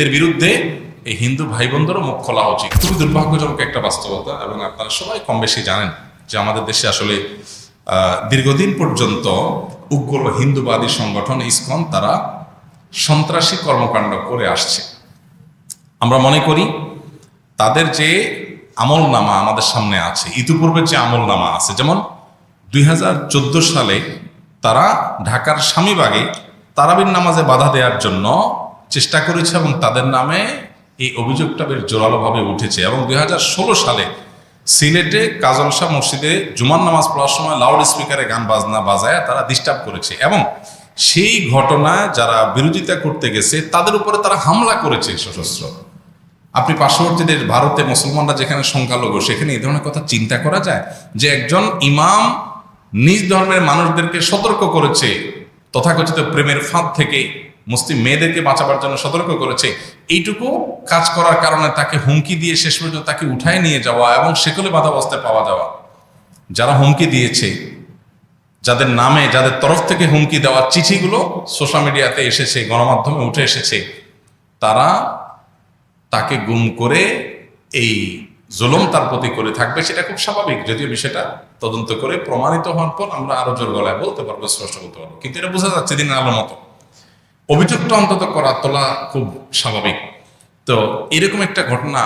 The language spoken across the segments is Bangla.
এদের বিরুদ্ধে এই হিন্দু ভাই বোনদেরও মুখ খোলা উচিত। খুবই দুর্ভাগ্যজনক একটা বাস্তবতা এবং আপনারা সবাই কম বেশি জানেন যে আমাদের দেশে আসলে দীর্ঘদিন পর্যন্ত উগ্র হিন্দুবাদী সংগঠন ইসকন তারা সন্ত্রাসী কর্মকাণ্ড করে আসছে। আমরা মনে করি তাদের যে আমল নামা আমাদের সামনে আছে ইতিপূর্বে যে আমল নামা আছে, যেমন দুই হাজার চোদ্দ সালে তারা ঢাকার স্বামীবাগে তারাবির নামাজে বাধা দেওয়ার জন্য চেষ্টা করেছে এবং তাদের নামে এই অভিযোগটা বেশ জোরালোভাবে উঠেছে এবং দু হাজার ষোলো সালে সিলেটে কাজল শাহ মসজিদে জুমার নামাজ পড়ার সময় লাউড স্পিকারে গান বাজনা বাজায় তারা ডিস্টার্ব করেছে এবং সেই ঘটনায় যারা বিরোধিতা করতে গেছে, তাদের উপরে তারা হামলা করেছে সশস্ত্র। আপনি পার্শ্ববর্তী দেশ ভারতে মুসলমানরা যেখানে সংখ্যালঘু, সেখানে এই ধরনের কথা চিন্তা করা যায় যে একজন ইমাম নিজ ধর্মের মানুষদেরকে সতর্ক করেছে, তথাকথিত প্রেমের ফাঁদ থেকে মুসলিম মেয়েদেরকে বাঁচাবার জন্য সতর্ক করেছে। এইটুকু কাজ করার কারণে তাকে হুমকি দিয়ে শেষ পর্যন্ত তাকে উঠায় নিয়ে যাওয়া এবং সেকলে বাধাবস্থায় পাওয়া যাওয়া। যারা হুমকি দিয়েছে, যাদের নামে, যাদের তরফ থেকে হুমকি দেওয়ার চিঠিগুলো সোশ্যাল মিডিয়াতে এসেছে গণমাধ্যমে উঠে এসেছে, তারা তাকে গুম করে এই জুলম তার প্রতি করে থাকবে সেটা খুব স্বাভাবিক। যদিও বিষয়টা তদন্ত করে প্রমাণিত হওয়ার পর আমরা আরও জোর গলায় বলতে পারব, স্পষ্ট বলতে পারব। কিন্তু এটা বোঝা যাচ্ছে দিন আলোর মতো। অভিযোগটা অন্তত করা তোলা খুব স্বাভাবিক। তো এরকম একটা ঘটনা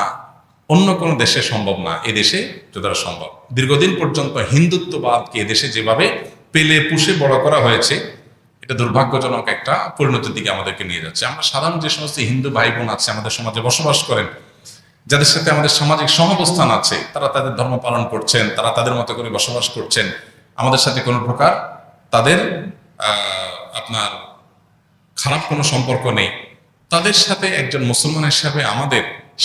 অন্য কোনো দেশে সম্ভব না, এ দেশে যতটা সম্ভব। দীর্ঘদিন পর্যন্ত হিন্দুত্ববাদকে এদেশে যেভাবে পেলে পুষে বড় করা হয়েছে, এটা দুর্ভাগ্যজনক একটা পরিণতির দিকে আমাদেরকে নিয়ে যাচ্ছে। আমরা সাধারণ যে সমস্ত হিন্দু ভাই বোন আছে, আমাদের সমাজে বসবাস করেন, যাদের সাথে আমাদের সামাজিক সহাবস্থান আছে, তারা তাদের ধর্ম পালন করছেন, তারা তাদের মতো করে বসবাস করছেন, আমাদের সাথে কোনো প্রকার তাদের আপনার খারাপ কোনো সম্পর্ক নেই। তাদের সাথে একজন মুসলমান হিসাবে আমাদের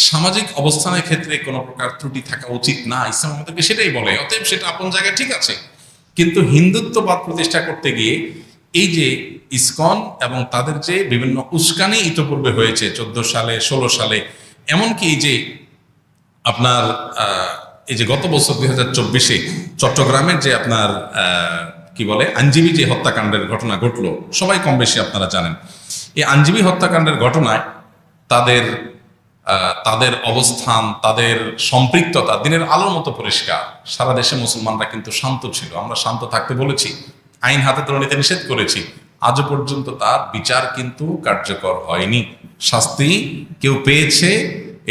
সামাজিক অবস্থানের ক্ষেত্রে কোনো প্রকার ত্রুটি থাকা উচিত না। ইসলাম আমাদেরকে সেটাই বলে, অতএব সেটা আপন জায়গায় ঠিক আছে। কিন্তু হিন্দুত্ববাদ প্রতিষ্ঠা করতে গিয়ে এই যে ইসকন এবং তাদের যে বিভিন্ন উস্কানি ইতপূর্বে হয়েছে চোদ্দ সালে, ষোলো সালে, এমনকি এই যে আপনার এই যে গত বছর দুই হাজার চব্বিশে চট্টগ্রামের যে আপনার কি বলে আইনজীবী যে হত্যাকাণ্ডের ঘটনা ঘটলো, সবাই কম বেশি আপনারা জানেন। এই আইনজীবী হত্যাকাণ্ডের ঘটনায় তাদের তাদের অবস্থান, তাদের সম্পৃক্ততা দিনের আলোর মতো পরিষ্কার। সারা দেশে মুসলমানরা কিন্তু শান্ত ছিল। আমরা শান্ত থাকতে বলেছি, আইন হাতে তুলে নিতে নিষেধ করেছি। আজও পর্যন্ত তার বিচার কিন্তু কার্যকর হয়নি। শাস্তি কেউ পেয়েছে,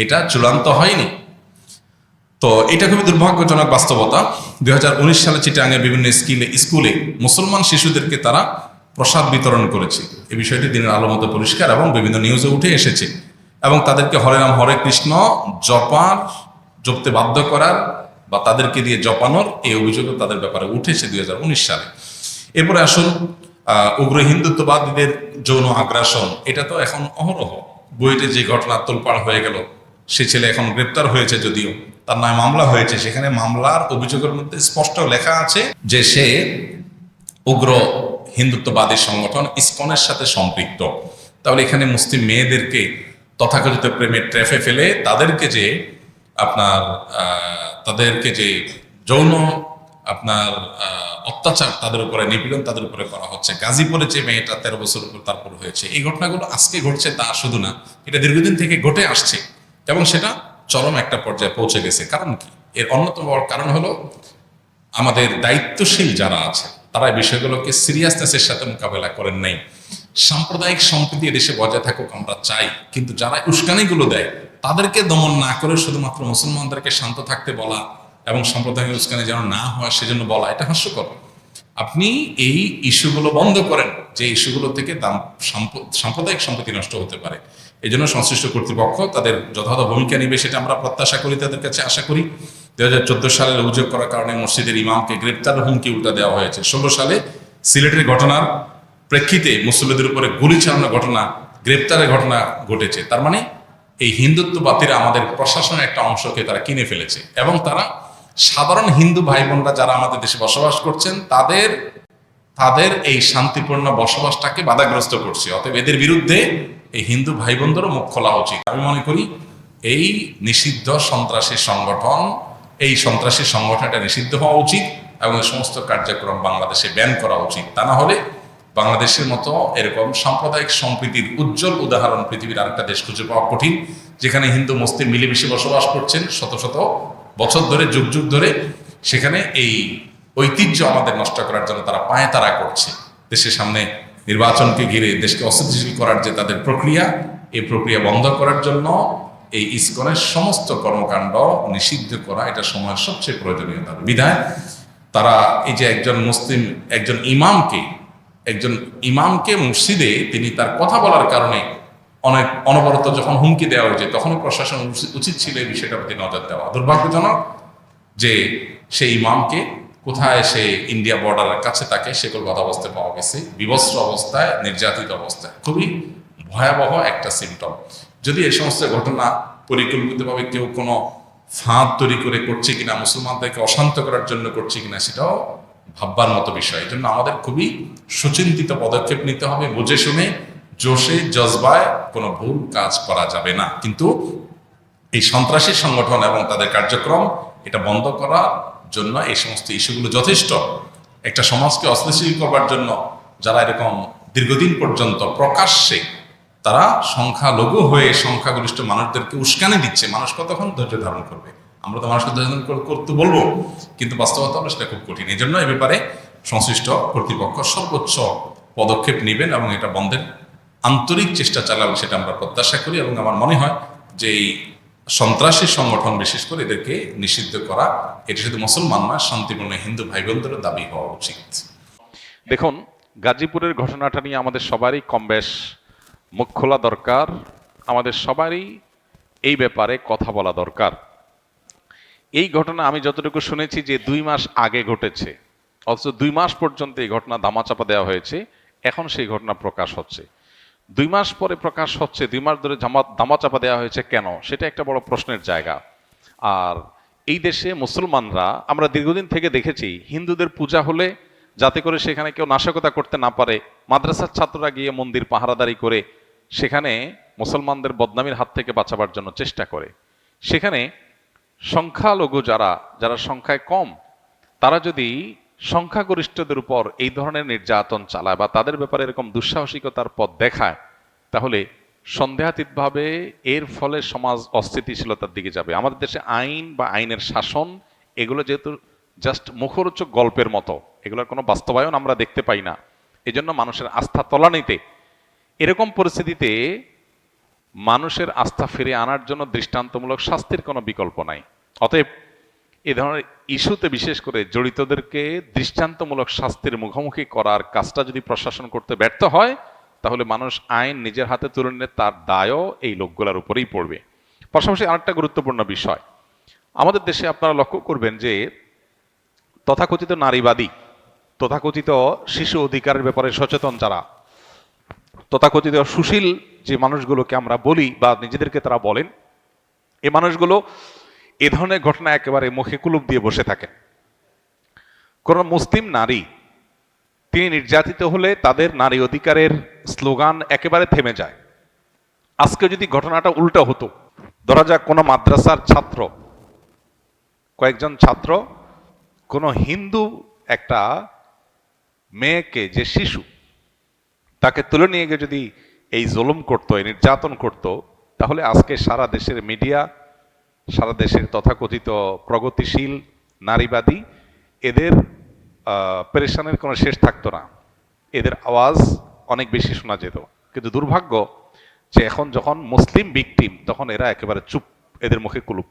এটা চূড়ান্ত হয়নি। তো এটা খুবই দুর্ভাগ্যজনক বাস্তবতা। দুই হাজার উনিশ সালে চিটাঙ্গের বিভিন্ন স্কিলে, স্কুলে মুসলমান শিশুদেরকে তারা প্রসাদ বিতরণ করেছে। এই বিষয়টি দিনের আলো মতো পরিষ্কার এবং বিভিন্ন নিউজে উঠে এসেছে। এবং তাদেরকে হরে রাম হরে কৃষ্ণ জপার জপতে বাধ্য করার বা তাদেরকে দিয়ে জপানোর এই অভিযোগও তাদের ব্যাপারে উঠেছে দুই হাজার উনিশ সালে। এরপরে আসুন উগ্র হিন্দুত্ববাদীদের যৌন আগ্রাসন। এটা তো এখন অহরহ। বুয়েটে যে ঘটনা তোলপাড় হয়ে গেল, সে ছেলে এখন গ্রেপ্তার হয়েছে যদিও। তার নামে মামলা হয়েছে। সেখানে মামলার অভিযোগের মধ্যে স্পষ্ট লেখা আছে যে সে উগ্র হিন্দুত্ববাদী সংগঠন ইসকনের সাথে সম্পৃক্ত। তাহলে এখানে মুসলিম মেয়েদেরকে তথাকথিত প্রেমের ট্র্যাফে ফেলে তাদেরকে যে আপনার তাদেরকে যে যৌন আপনার অত্যাচার তাদের উপরে, নিপীড়ন তাদের উপরে করা হচ্ছে। গাজীপুরে যে মেয়েটা তেরো বছর উপর তারপর হয়েছে। এই ঘটনাগুলো আজকে ঘটছে তা শুধু না, এটা দীর্ঘদিন থেকে ঘটে আসছে এবং সেটা চরম একটা পর্যায়ে পৌঁছে গেছে। কারণ কি? এর অন্যতম কারণ হলো আমাদের দায়িত্বশীল যারা আছে, তারা বিষয়গুলোকে সিরিয়াসনেসের সাথে মোকাবেলা করেন নাই। সাম্প্রদায়িক সম্প্রীতি দেশে বজায় থাকুক আমরা চাই, কিন্তু যারা উস্কানিগুলো দেয়, তাদেরকে দমন না করে শুধুমাত্র মুসলমানদেরকে শান্ত থাকতে বলা এবং সাম্প্রদায়িক উস্কানি যেন না হয়, সেজন্য বলা, এটা হাস্যকর। আপনি এই ইস্যুগুলো বন্ধ করেন। যে ইস্যুগুলো থেকে দাম- সাম্প- সাম্প্রদায়িক সম্পত্তি নষ্ট হতে পারে। এই জন্য সংশ্লিষ্ট কর্তৃপক্ষ তাদের যথাযথ ভূমিকা নেবে সেটা আমরা প্রত্যাশা করি, তাদের কাছে আশা করি। দুই হাজার চোদ্দ সালের অভিযোগ করার কারণে মসজিদের ইমামকে গ্রেপ্তার হুমকি উল্টা দেওয়া হয়েছে। ষোলো সালে সিলেটের ঘটনার প্রেক্ষিতে মুসলিমদের উপরে গুলি চালানোর ঘটনা, গ্রেপ্তারের ঘটনা ঘটেছে। তার মানে এই হিন্দুত্ববাদীরা আমাদের প্রশাসনের একটা অংশকে তারা কিনে ফেলেছে। এবং তারা সাধারণ হিন্দু ভাই বোনরা যারা আমাদের দেশে বসবাস করছেন, তাদের তাদের এই শান্তিপূর্ণ বসবাসটাকে বাধাগ্রস্ত করছে। অতএব এদের বিরুদ্ধে এই হিন্দু ভাই বোনদেরও মুখ খোলা উচিত। আমি মনে করি এই নিষিদ্ধ সন্ত্রাসী সংগঠন, এই সন্ত্রাসী সংগঠনটা নিষিদ্ধ হওয়া উচিত এবং এই সমস্ত কার্যক্রম বাংলাদেশে ব্যান করা উচিত। তা না হলে বাংলাদেশের মতো এরকম সাম্প্রদায়িক সম্প্রীতির উজ্জ্বল উদাহরণ পৃথিবীর আরেকটা দেশ খুঁজে পাওয়া কঠিন, যেখানে হিন্দু, মুসলিম মিলেমিশে বসবাস করছেন শত শত বছর ধরে, যুগ যুগ ধরে। সেখানে এই ঐতিহ্য আমাদের নষ্ট করার জন্য তারা পায়ে তারা করছে। দেশের সামনে নির্বাচনকে ঘিরে দেশকে অস্থিতিশীল করার যে তাদের প্রক্রিয়া, এই প্রক্রিয়া বন্ধ করার জন্য এই ইসকনের সমস্ত কর্মকাণ্ড নিষিদ্ধ করা এটা সময়ের সবচেয়ে প্রয়োজনীয় দাবি বিধায় তারা এই যে একজন মুসলিম, একজন ইমামকে একজন ইমামকে মসজিদে তিনি তার কথা বলার কারণে অনেক অনবরত যখন হুমকি দেওয়া হয়েছে তখনই প্রশাসন উচিত ছিল এই বিষয়টার প্রতি নজর দেওয়া। দুর্ভাগ্যজনক যে সেই ইমামকে কোথায় সে ইন্ডিয়া বর্ডারের কাছে তাকে সে কলকাতা অবস্থায় পাওয়া গেছে বিবস্ত্র অবস্থায়, নির্যাতিত অবস্থায়। খুবই ভয়াবহ একটা সিমটম যদি এই সমস্ত ঘটনা পরিকল্পিতভাবে কেউ কোনো ফাঁদ তৈরি করে করছে কিনা, মুসলমানদেরকে অশান্ত করার জন্য করছে কিনা, সেটাও ভাববার মতো বিষয়। এই জন্য আমাদের খুবই সুচিন্তিত পদক্ষেপ নিতে হবে। বুঝে শুনে, জোশে, জজবায় কোনো ভুল কাজ করা যাবে না। কিন্তু এই সন্ত্রাসী সংগঠন এবং তাদের কার্যক্রম, এটা বন্ধ করার জন্য এই সমস্ত ইস্যুগুলো যথেষ্ট। একটা সমাজকে অস্থিতিশীল করবার জন্য যারা এরকম দীর্ঘদিন পর্যন্ত প্রকাশ্যে তারা সংখ্যালঘু হয়ে সংখ্যাগরিষ্ঠ মানুষদেরকে উস্কানি দিচ্ছে, মানুষ কতক্ষণ ধৈর্য ধারণ করবে? আমরা তো মানুষকে ধৈর্য ধারণ করতে বলব, কিন্তু বাস্তবতা হলো সেটা খুব কঠিন। এই জন্য এ ব্যাপারে সংশ্লিষ্ট কর্তৃপক্ষ সর্বোচ্চ পদক্ষেপ নেবেন এবং এটা বন্ধের আন্তরিক চেষ্টা চালাবেন সেটা আমরা প্রত্যাশা করি এবং আমার মনে হয় যে এই সন্ত্রাসী সংগঠন বিশেষ করে এদেরকে নিষিদ্ধ করা, এটা শুধু মুসলমান নয় শান্তিপূর্ণ হিন্দু ভাই বোনদেরও দাবি হওয়া উচিত। দেখুন, গাজীপুরের ঘটনাটা নিয়ে আমাদের সবারই কম বেশ মুখ খোলা দরকার। আমাদের সবারই এই ব্যাপারে কথা বলা দরকার। এই ঘটনা আমি যতটুকু শুনেছি যে দুই মাস আগে ঘটেছে, অথচ দুই মাস পর্যন্ত এই ঘটনা দামাচাপা দেওয়া হয়েছে, এখন সেই ঘটনা প্রকাশ হচ্ছে। দুই মাস পরে প্রকাশ হচ্ছে, দুই মাস ধরে জামা দামাচাপা দেওয়া হয়েছে, কেন? সেটা একটা বড় প্রশ্নের জায়গা। আর এই দেশে মুসলমানরা, আমরা দীর্ঘদিন থেকে দেখেছি, হিন্দুদের পূজা হলে যাতে করে সেখানে কেউ নাশকতা করতে না পারে, মাদ্রাসার ছাত্ররা গিয়ে মন্দির পাহারাদারি করে, সেখানে মুসলমানদের বদনামির হাত থেকে বাঁচাবার জন্য চেষ্টা করে। সেখানে সংখ্যালঘু যারা যারা সংখ্যায় কম, তারা যদি সংখ্যাগরিষ্ঠদের উপর এই ধরনের নির্যাতন চালায় বা তাদের ব্যাপারে এরকম দুঃসাহসিকতার পথ দেখায়, তাহলে সন্দেহাতীতভাবে এর ফলে সমাজ অস্থিতিশীলতার দিকে যাবে। আমাদের দেশে আইন বা আইনের শাসন, এগুলো যেহেতু জাস্ট মুখরোচক গল্পের মতো, এগুলোর কোনো বাস্তবায়ন আমরা দেখতে পাই না। এজন্য মানুষের আস্থা তলানিতে। এরকম পরিস্থিতিতে মানুষের আস্থা ফিরে আনার জন্য দৃষ্টান্তমূলক শাস্তির কোনো বিকল্প নাই। অতএব এ ধরনের ইস্যুতে বিশেষ করে জড়িতদেরকে দৃষ্টান্তমূলক শাস্তির মুখোমুখি করার কাজটা যদি প্রশাসন করতে ব্যর্থ হয়, তাহলে মানুষ আইন নিজের হাতে তুলে নিলে তার দায়ও এই লোকগুলোর উপরেই পড়বে। পাশাপাশি আরেকটা গুরুত্বপূর্ণ বিষয়। আমাদের দেশে আপনারা লক্ষ্য করবেন যে তথাকথিত নারীবাদী, তথাকথিত শিশু অধিকারের ব্যাপারে সচেতন যারা, তথাকথিত সুশীল যে মানুষগুলোকে আমরা বলি বা নিজেদেরকে তারা বলেন, এ মানুষগুলো এ ধরনের ঘটনা একেবারে মুখে কুলুপ দিয়ে বসে থাকেন। কোন মুসলিম নারী, তিনি নির্যাতিত হলে তাদের নারী অধিকারের স্লোগান একেবারে থেমে যায়। আজকে যদি ঘটনাটা উল্টো হতো, ধরা যাক কোনো মাদ্রাসার ছাত্র, কয়েকজন ছাত্র, কোনো হিন্দু একটা মেয়েকে, যে শিশু, তাকে তুলে নিয়ে গিয়ে যদি এই জুলুম করতো, এই নির্যাতন করত, তাহলে আজকে সারা দেশের মিডিয়া সারা দেশের তথাকথিত প্রগতিশীল নারীবাদী, এদের পেরেশানের কোনো শেষ থাকতো না। এদের আওয়াজ অনেক বেশি শোনা যেত। কিন্তু দুর্ভাগ্য যে এখন যখন মুসলিম বিকটিম তখন এরা একেবারে চুপ, এদের মুখে কুলুপ।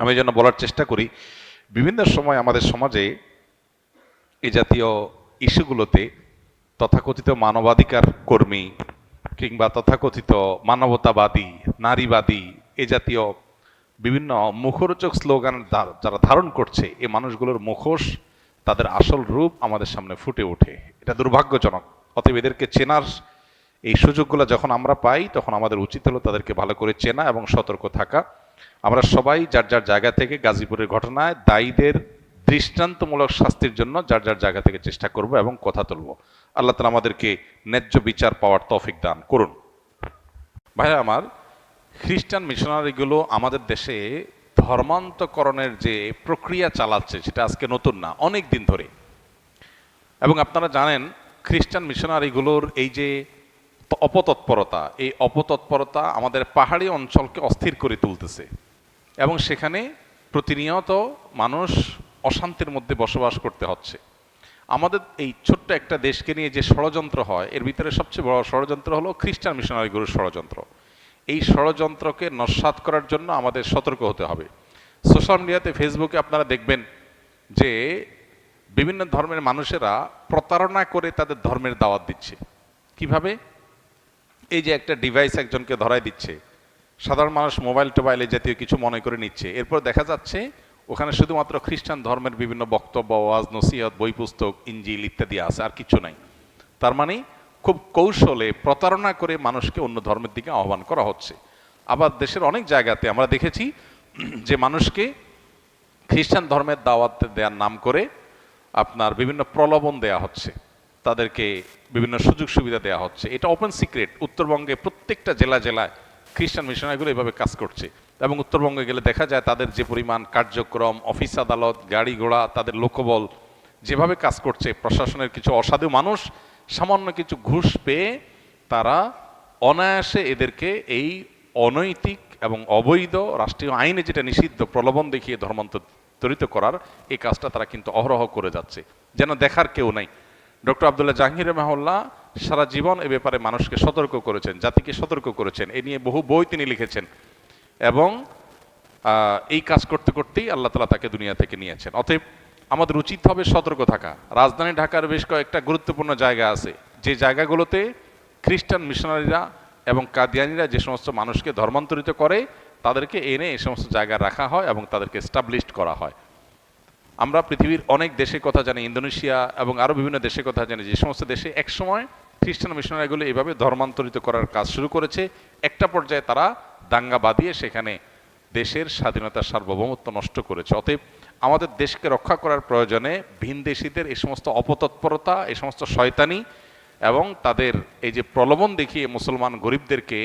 আমি জন্য বলার চেষ্টা করি, বিভিন্ন সময় আমাদের সমাজে এ জাতীয় ইস্যুগুলোতে তথাকথিত মানবাধিকার কর্মী কিংবা তথাকথিত মানবতাবাদী, নারীবাদী এ জাতীয় বিভিন্ন মুখরোচক স্লোগান যারা ধারণ করছে, এই মানুষগুলোর মুখোশ তাদের আসল রূপ আমাদের সামনে ফুটে ওঠে। এটা দুর্ভাগ্যজনক। অতএব এদেরকে চেনার এই সুযোগগুলো যখন আমরা পাই, তখন আমাদের উচিত হলো তাদেরকে ভালো করে চেনা এবং সতর্ক থাকা। আমরা সবাই যার যার জায়গা থেকে গাজীপুরের ঘটনায় দায়ীদের দৃষ্টান্তমূলক শাস্তির জন্য যার যার জায়গা থেকে চেষ্টা করব এবং কথা তুলব। আল্লাহ তালা আমাদেরকে ন্যায্য বিচার পাওয়ার তফিক দান করুন। ভাইয়া আমার খ্রিস্টান মিশনারিগুলো আমাদের দেশে ধর্মান্তকরণের যে প্রক্রিয়া চালাচ্ছে, সেটা আজকে নতুন না, অনেক দিন ধরে। এবং আপনারা জানেন, খ্রিস্টান মিশনারিগুলোর এই যে অপতৎপরতা, এই অপতৎপরতা আমাদের পাহাড়ি অঞ্চলকে অস্থির করে তুলতেছে। এবং সেখানে প্রতিনিয়ত মানুষ অশান্তির মধ্যে বসবাস করতে হচ্ছে। আমাদের এই ছোট্ট একটা দেশকে নিয়ে যে ষড়যন্ত্র হয়, এর ভিতরে সবচেয়ে বড় ষড়যন্ত্র হলো খ্রিস্টান মিশনারিগুলোর ষড়যন্ত্র। এই ষড়যন্ত্রকে নস্বাত করার জন্য আমাদের সতর্ক হতে হবে। সোশ্যাল মিডিয়াতে, ফেসবুকে আপনারা দেখবেন যে বিভিন্ন ধর্মের মানুষেরা প্রতারণা করে তাদের ধর্মের দাওয়াত দিচ্ছে। কীভাবে? এই যে একটা ডিভাইস একজনকে ধরাই দিচ্ছে। সাধারণ মানুষ মোবাইল টোবাইলে জাতীয় কিছু মনে করে নিচ্ছে। এরপর দেখা যাচ্ছে ওখানে শুধুমাত্র খ্রিস্টান ধর্মের বিভিন্ন বক্তব্য, ওয়াজ, নসিহত বই পুস্তক ইঞ্জিল ইত্যাদি আছে, আর কিছু নাই। তার মানে খুব কৌশলে প্রতারণা করে মানুষকে অন্য ধর্মের দিকে আহ্বান করা হচ্ছে। আবার দেশের অনেক জায়গাতে আমরা দেখেছি যে মানুষকে খ্রিস্টান ধর্মের দাওয়াত দেওয়ার নাম করে আপনার বিভিন্ন প্রলোভন দেয়া হচ্ছে। তাদেরকে বিভিন্ন সুযোগ সুবিধা দেওয়া হচ্ছে। এটা ওপেন সিক্রেট উত্তরবঙ্গে প্রত্যেকটা জেলা জেলায় খ্রিস্টান মিশনারিগুলো এভাবে কাজ করছে এবং উত্তরবঙ্গে গেলে দেখা যায় তাদের যে পরিমাণ কার্যক্রম, অফিস আদালত, গাড়ি ঘোড়া, তাদের লোকবল যেভাবে কাজ করছে, প্রশাসনের কিছু অসাধু মানুষ সামান্য কিছু ঘুষ পেয়ে তারা অনায়াসে এদেরকে এই অনৈতিক এবং অবৈধ রাষ্ট্রীয় আইনে যেটা নিষিদ্ধ প্রলোভন দেখিয়ে ধর্মান্তরিত করার এই কাজটা তারা কিন্তু অহরহ করে যাচ্ছে। যেন দেখার কেউ নাই। ডক্টর আবদুল্লাহ জাহাঙ্গীর রহমাল্লাহ সারা জীবন এ ব্যাপারে মানুষকে সতর্ক করেছেন, জাতিকে সতর্ক করেছেন। এ নিয়ে বহু বই তিনি লিখেছেন এবং এই কাজ করতে করতেই আল্লাহ তালা তাকে দুনিয়া থেকে নিয়েছেন। অতএব আমাদের উচিত হবে সতর্ক থাকা। রাজধানী ঢাকার বেশ কয়েকটা গুরুত্বপূর্ণ জায়গা আছে। যে জায়গাগুলোতে খ্রিস্টান মিশনারিরা এবং কাদিয়ানিরা যে সমস্ত মানুষকে ধর্মান্তরিত করে, তাদেরকে এনে এই সমস্ত জায়গায় রাখা হয় এবং তাদেরকে স্টাবলিশড করা হয়। আমরা পৃথিবীর অনেক দেশের কথা জানি, ইন্দোনেশিয়া এবং আরও বিভিন্ন দেশের কথা জানি, যে সমস্ত দেশে একসময় খ্রিস্টান মিশনারিগুলো এভাবে ধর্মান্তরিত করার কাজ শুরু করেছে। একটা পর্যায়ে তারা দাঙ্গা বাঁধিয়ে সেখানে দেশের স্বাধীনতার সার্বভৌমত্ব নষ্ট করেছে। অতএব আমাদের দেশকে রক্ষা করার প্রয়োজনে ভিনদেশীদের এই সমস্ত অপতৎপরতা এই সমস্ত শয়তানি এবং তাদের এই যে প্রলোভন দেখিয়ে মুসলমান গরিবদেরকে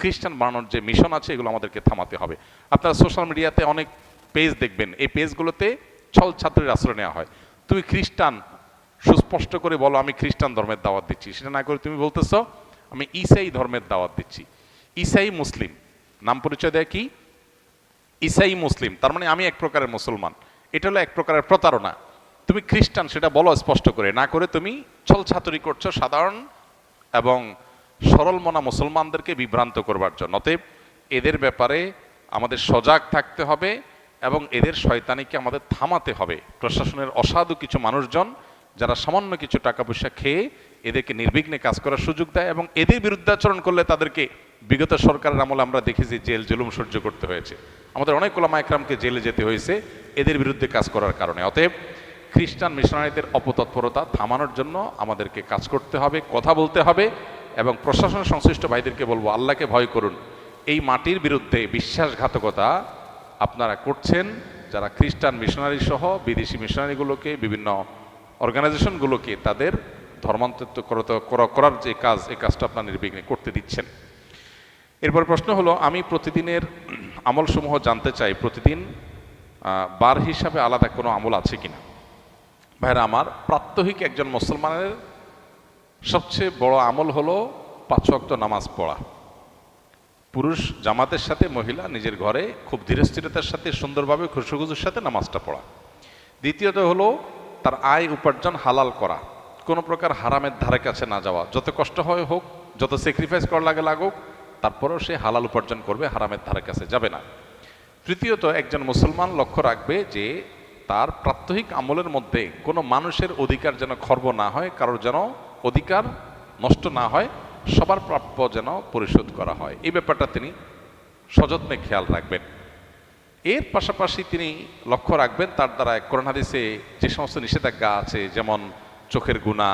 খ্রিস্টান বানানোর যে মিশন আছে, এগুলো আমাদেরকে থামাতে হবে। আপনারা সোশ্যাল মিডিয়াতে অনেক পেজ দেখবেন। এই পেজগুলোতে ছল ছাত্রের আশ্রয় নেওয়া হয়। তুমি খ্রিস্টান, সুস্পষ্ট করে বলো, আমি খ্রিস্টান ধর্মের দাওয়াত দিচ্ছি। সেটা না করে তুমি বলতেছ, আমি ইসাই ধর্মের দাওয়াত দিচ্ছি। ইসাই মুসলিম, নাম পরিচয় দেয় কি? ইসাই মুসলিম, তার মানে আমি এক প্রকারের মুসলমান। এটা হলো এক প্রকারের প্রতারণা। তুমি খ্রিস্টান, সেটা বলো স্পষ্ট করে। না করে তুমি ছল ছাতুরি করছ সাধারণ এবং সরল মনা মুসলমানদেরকে বিভ্রান্ত করবার জন্য। অতএব এদের ব্যাপারে আমাদের সজাগ থাকতে হবে এবং এদের শয়তানিকে আমাদের থামাতে হবে। প্রশাসনের অসাধু কিছু মানুষজন যারা সামান্য কিছু টাকা পয়সা খেয়ে এদেরকে নির্বিঘ্নে কাজ করার সুযোগ দেয় এবং এদের বিরুদ্ধাচরণ করলে তাদেরকে বিগত সরকারের আমলে আমরা দেখেছি জেল জুলুম সহ্য করতে হয়েছে। আমাদের অনেক ওলামা একরামকে জেলে যেতে হয়েছে। এদের বিরুদ্ধে কাজ করার কারণে। অতএব খ্রিস্টান মিশনারিদের অপতৎপরতা থামানোর জন্য আমাদেরকে কাজ করতে হবে, কথা বলতে হবে এবং প্রশাসন সংশ্লিষ্ট ভাইদেরকে বলব, আল্লাহকে ভয় করুন। এই মাটির বিরুদ্ধে বিশ্বাসঘাতকতা আপনারা করছেন, যারা খ্রিস্টান মিশনারি সহ বিদেশি মিশনারিগুলোকে, বিভিন্ন অর্গানাইজেশনগুলোকে তাদের ধর্মান্তরিত করার যে কাজ, এই কাজটা আপনার নির্বিঘ্নে করতে দিচ্ছেন। এরপর প্রশ্ন হলো, আমি প্রতিদিনের আমলসমূহ জানতে চাই, প্রতিদিন বার হিসাবে আলাদা কোনো আমল আছে কিনা ভাইরা, আমার প্রাত্যহিক একজন মুসলমানের সবচেয়ে বড় আমল হলো পাঁচ ওয়াক্ত নামাজ পড়া। পুরুষ জামাতের সাথে, মহিলা নিজের ঘরে খুব ধীরস্থিরতার সাথে, সুন্দরভাবে খুশুখুজুর সাথে নামাজটা পড়া। দ্বিতীয়ত হলো তার আয় উপার্জন হালাল করা। কোনো প্রকার হারামের ধারে কাছে না যাওয়া। যত কষ্ট হয় হোক, যত স্যাক্রিফাইস করা লাগে লাগুক, তারপরেও সে হালাল উপার্জন করবে, হারামের ধারে কাছে যাবে না। তৃতীয়ত, একজন মুসলমান লক্ষ্য রাখবে যে তার প্রাত্যহিক আমলের মধ্যে কোনো মানুষের অধিকার যেন খর্ব না হয়, কারোর যেন অধিকার নষ্ট না হয়, সবার প্রাপ্য যেন পরিশোধ করা হয়। এই ব্যাপারটা তিনি সযত্নে খেয়াল রাখবেন। এর পাশাপাশি তিনি লক্ষ্য রাখবেন তার দ্বারা হাদিসে যে সমস্ত নিষেধাজ্ঞা আছে, যেমন চোখের গুণা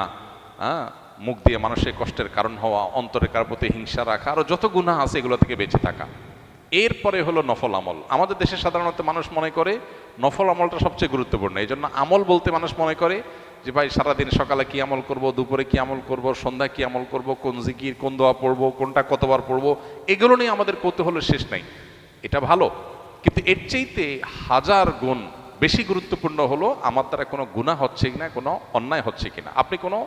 মুখ দিয়ে মানুষের কষ্টের কারণ হওয়া অন্তরে কার প্রতি হিংসা রাখা আরও যত গুণা আছে এগুলো থেকে বেঁচে থাকা। এরপরে হলো নফল আমল। আমাদের দেশে সাধারণত মানুষ মনে করে নফল আমলটা সবচেয়ে গুরুত্বপূর্ণ। এই জন্য আমল বলতে মানুষ মনে করে যে, ভাই, সারাদিন সকালে কি আমল করব, দুপুরে কি আমল করব সন্ধ্যা কি আমল করব, কোন জিকির, কোন দোয়া পড়ব, কোনটা কতবার পড়ব? এগুলো নিয়ে আমাদের কৌতূহলের শেষ নাই। এটা ভালো। কিন্তু এর চাইতে হাজার গুণ বেশি গুরুত্বপূর্ণ হলো, আমার দ্বারা কোনো গুণা হচ্ছে কিনা কোনো অন্যায় হচ্ছে কিনা আপনি কোনো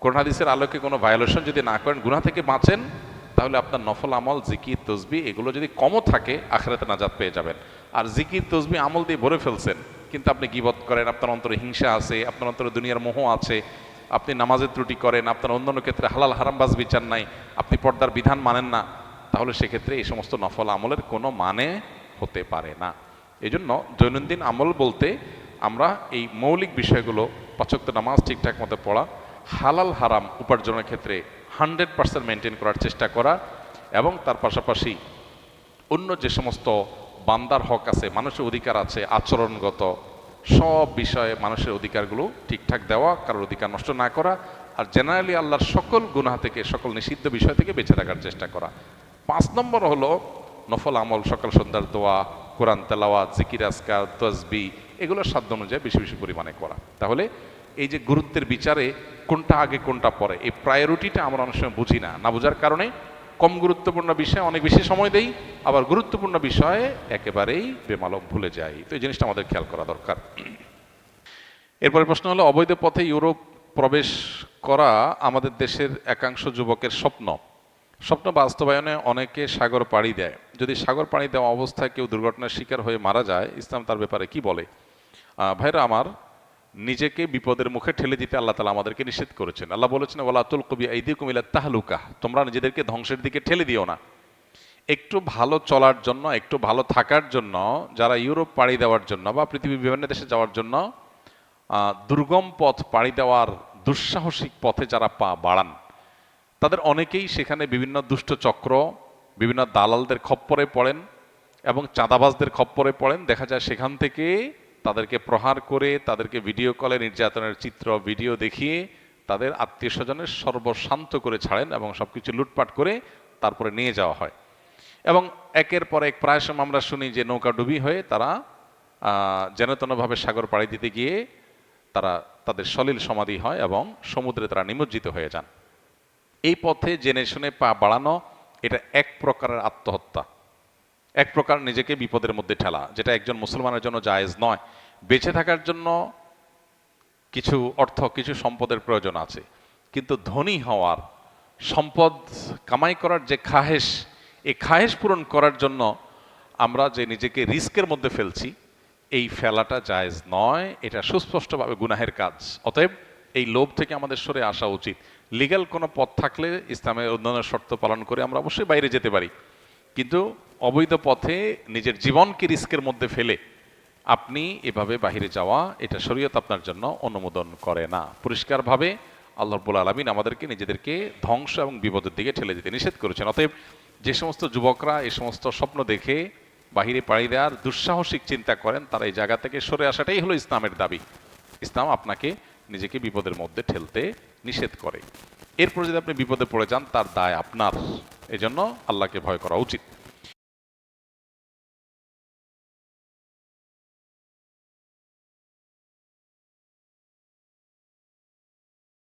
কোরআন হাদিসের আলোকে কোনো ভায়োলেশন যদি না করেন, গুনাহ থেকে বাঁচেন তাহলে আপনার নফল আমল, জিকির, তসবি, এগুলো যদি কমও থাকে, আখেরাতে নাজাত পেয়ে যাবেন। আর জিকির, তসবি, আমল দিয়ে ভরে ফেলছেন, কিন্তু আপনি গিবত করেন, আপনার অন্তরে হিংসা আছে, আপনার অন্তরে দুনিয়ার মোহ আছে, আপনি নামাজের ত্রুটি করেন, আপনার অন্যান্য ক্ষেত্রে হালাল হারামবাজ বিচার নাই, আপনি পর্দার বিধান মানেন না, তাহলে সেক্ষেত্রে এই সমস্ত নফল আমলের কোনো মানে হতে পারে না। এই জন্য দৈনন্দিন আমল বলতে আমরা এই মৌলিক বিষয়গুলো, পাচক্ত নামাজ ঠিকঠাক মতো পড়া, হালাল হারাম উপার্জনের ক্ষেত্রে হান্ড্রেড পার্সেন্ট মেনটেন করার চেষ্টা করা এবং তার পাশাপাশি অন্য যে সমস্ত বান্দার হক আছে, মানুষের অধিকার আছে, আচরণগত সব বিষয়ে মানুষের অধিকারগুলো ঠিকঠাক দেওয়া, কারোর অধিকার নষ্ট না করা আর জেনারেলি আল্লাহর সকল গুনাহ থেকে, সকল নিষিদ্ধ বিষয় থেকে বেঁচে থাকার চেষ্টা করা। পাঁচ নম্বর হলো নফল আমল, সকাল সন্ধ্যার দোয়া, কোরআন তেলাওয়াত, জিকির আসকার তসবি, এগুলোর সাধ্য অনুযায়ী বেশি বেশি পরিমাণে করা। তাহলে এই যে গুরুত্বের বিচারে কোনটা আগে, কোনটা পরে, এই প্রায়োরিটিটা আমরা অনেক সময় বুঝি না। না বোঝার কারণে কম গুরুত্বপূর্ণ বিষয়ে অনেক বেশি সময় দেই, আবার গুরুত্বপূর্ণ বিষয়ে একেবারেই বেমালক ভুলে যাই। তো এই জিনিসটা আমাদের খেয়াল করা দরকার। এরপরে প্রশ্ন হলো, অবৈধ পথে ইউরোপ প্রবেশ করা আমাদের দেশের একাংশ যুবকের স্বপ্ন। স্বপ্ন বাস্তবায়নে অনেকে সাগর পাড়ি দেয়। যদি সাগর পাড়ি দেওয়া অবস্থায় কেউ দুর্ঘটনার শিকার হয়ে মারা যায়, ইসলাম তার ব্যাপারে কি বলে? ভাইরা আমার নিজেকে বিপদের মুখে ঠেলে দিতে আল্লাহ তালা আমাদেরকে নিষেধ করেছেন। আল্লাহ বলেছেন ওলা আতুল কবি আইদি কুমিলা তাহলুকা। তোমরা নিজেদেরকে ধ্বংসের দিকে ঠেলে দিও না। একটু ভালো চলার জন্য, একটু ভালো থাকার জন্য, যারা ইউরোপ পাড়ি দেওয়ার জন্য বা পৃথিবীর বিভিন্ন দেশে যাওয়ার জন্য দুর্গম পথ পাড়ি দেওয়ার দুঃসাহসিক পথে যারা পা বাড়ান, তাদের অনেকেই সেখানে বিভিন্ন দুষ্ট চক্র, বিভিন্ন দালালদের খপ্পরে পড়েন এবং চাঁদাবাজদের খপ্পরে পড়েন। দেখা যায় সেখান থেকে তাদেরকে প্রহার করে তাদেরকে ভিডিও কলে নির্যাতনের চিত্র ভিডিও দেখিয়ে তাদের আত্মীয় স্বজনের সর্বশান্ত করে ছাড়েন এবং সবকিছু লুটপাট করে তারপরে নিয়ে যাওয়া হয়। এবং একের পর এক প্রায় সময় আমরা শুনি যে নৌকা ডুবি হয়ে তারা আহ, যেন তেনভাবে সাগর পাড়ি দিতে গিয়ে তারা তাদের সলিল সমাধি হয় এবং সমুদ্রে তারা নিমজ্জিত হয়ে যান। এই পথে জেনে শুনে পা বাড়ানো এটা এক প্রকারের আত্মহত্যা। এক প্রকার নিজেকে বিপদের মধ্যে ঠেলা যেটা একজন মুসলমানের জন্য জায়েজ নয়। বেঁচে থাকার জন্য কিছু অর্থ, কিছু সম্পদের প্রয়োজন আছে। কিন্তু ধনী হওয়ার, সম্পদ কামাই করার যে খাহেশ, এই খাহেস পূরণ করার জন্য আমরা যে নিজেকে রিস্কের মধ্যে ফেলছি, এই ফেলাটা জায়েজ নয়। এটা সুস্পষ্টভাবে গুনাহের কাজ। অতএব এই লোভ থেকে আমাদের সরে আসা উচিত। লিগ্যাল কোনো পথ থাকলে ইসলামের অন্যান্য শর্ত পালন করে আমরা অবশ্যই বাইরে যেতে পারি। কিন্তু অবৈধ পথে নিজের জীবনকে রিস্কের মধ্যে ফেলে আপনি এভাবে বাহিরে যাওয়া, এটা শরীয়ত আপনার জন্য অনুমোদন করে না। পরিষ্কারভাবে আল্লাহ রব্বুল আলমিন আমাদেরকে নিজেদেরকে ধ্বংস এবং বিপদের দিকে ঠেলে দিতে নিষেধ করেছেন। অতএব যে সমস্ত যুবকরা এই সমস্ত স্বপ্ন দেখে বাহিরে পাড়ি দেওয়ার দুঃসাহসিক চিন্তা করেন, তারা এই জায়গা থেকে সরে আসাটাই হলো ইসলামের দাবি। ইসলাম আপনাকে নিজেকে বিপদের মধ্যে ঠেলতে নিষেধ করে। এরপর যদি আপনি বিপদে পড়ে যান, তার দায় আপনার। এজন্য আল্লাহকে ভয় করা উচিত।